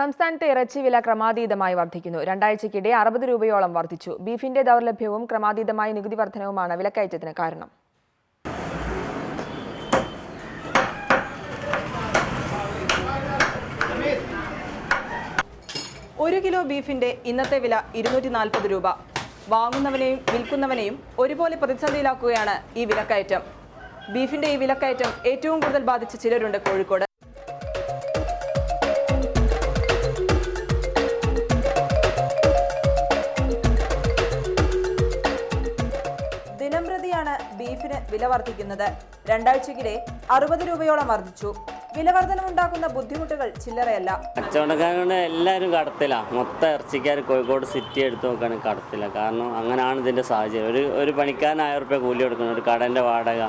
സംസ്ഥാനത്തെ ഇറച്ചി വില ക്രമാതീതമായി വർദ്ധിക്കുന്നു. രണ്ടാഴ്ചയ്ക്കിടെ അറുപത് രൂപയോളം വർദ്ധിച്ചു. ബീഫിന്റെ ദൗർലഭ്യവും ക്രമാതീതമായ നികുതി വർധനവുമാണ് വിലക്കയറ്റത്തിന് കാരണം. ഒരു കിലോ ബീഫിന്റെ ഇന്നത്തെ വില ഇരുന്നൂറ്റി നാൽപ്പത് രൂപ. വാങ്ങുന്നവനെയും വിൽക്കുന്നവനെയും ഒരുപോലെ പ്രതിസന്ധിയിലാക്കുകയാണ് ഈ വിലക്കയറ്റം. ബീഫിന്റെ ഈ വിലക്കയറ്റം ഏറ്റവും കൂടുതൽ ബാധിച്ച ചിലരുണ്ട് കോഴിക്കോട്. ദിനംപ്രതിയാണ് ബീഫിന് വില വർദ്ധിക്കുന്നത്. രണ്ടാഴ്ചക്കിടെ അറുപത് രൂപയോളം വർദ്ധിച്ചു. വിലവർധനമുണ്ടാക്കുന്ന ബുദ്ധിമുട്ടുകൾ ചില്ലറയല്ല. കച്ചവടക്കാരുടെ എല്ലാവരും കടത്തിലാണ് മൊത്തം ഇറച്ചിക്കാർ കോഴിക്കോട് സിറ്റി എടുത്തു നോക്കുകയാണെങ്കിൽ കടത്തില്ല കാരണം അങ്ങനെയാണ് ഇതിന്റെ സാഹചര്യം. ഒരു ഒരു പണിക്കാരൻ ആയിരം റുപ്യ കൂലി കൊടുക്കണം. ഒരു കടന്റെ വാടക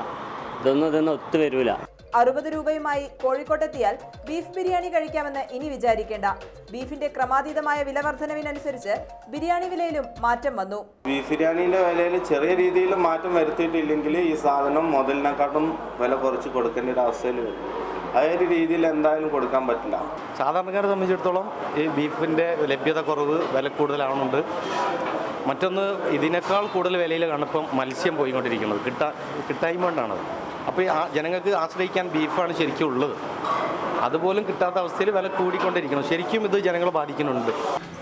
ഇതൊന്നും ഇതൊന്നും ഒത്തു വരൂല. അറുപത് രൂപയുമായി കോഴിക്കോട്ടെത്തിയാൽ ബീഫ് ബിരിയാണി കഴിക്കാമെന്ന് ഇനി വിചാരിക്കേണ്ട. ബീഫിന്റെ ക്രമാതീതമായ വില വർധനവിനനുസരിച്ച് ബിരിയാണി വിലയിലും മാറ്റം വന്നു. ബീഫ് ബിരിയാണിന്റെ വിലയിൽ ചെറിയ രീതിയിൽ മാറ്റം വരുത്തിയിട്ടില്ലെങ്കിൽ ഈ സാധനം മുതലിനെക്കാട്ടും വില കുറച്ച് കൊടുക്കേണ്ട ഒരു അവസ്ഥയിൽ വരും. അതൊരു രീതിയിൽ എന്തായാലും കൊടുക്കാൻ പറ്റില്ല. സാധാരണക്കാരെ സംബന്ധിച്ചിടത്തോളം ഈ ബീഫിന്റെ ലഭ്യത കുറവ് വില കൂടുതലാവുന്നുണ്ട് മറ്റൊന്ന് ഇതിനേക്കാൾ കൂടുതൽ വിലയിൽ കണ്ടപ്പം മത്സ്യം പോയിക്കൊണ്ടിരിക്കുന്നത്. കിട്ടാ കിട്ടായ്മ കൊണ്ടാണത്. അപ്പോൾ ജനങ്ങൾക്ക് ആശ്രയിക്കാൻ ബീഫാണ് ശരിക്കും ഉള്ളത്. അതുപോലും കിട്ടാത്ത അവസ്ഥയിൽ വില കൂടിക്കൊണ്ടിരിക്കണം ശരിക്കും ഇത് ജനങ്ങളെ ബാധിക്കുന്നുണ്ട്.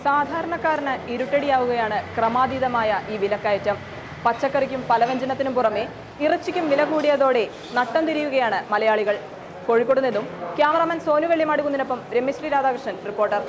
സാധാരണക്കാരന് ഇരുട്ടടിയാവുകയാണ് ക്രമാതീതമായ ഈ വിലക്കയറ്റം. പച്ചക്കറിക്കും പലവ്യഞ്ജനത്തിനും പുറമെ ഇറച്ചിക്കും വില കൂടിയതോടെ നട്ടം തിരിയുകയാണ് മലയാളികൾ. കോഴിക്കോട് നിന്നും ക്യാമറാമാൻ സോനു വെള്ളിമാടുകുന്നിനൊപ്പം രമ്യശ്രീ രാധാകൃഷ്ണൻ റിപ്പോർട്ടർ.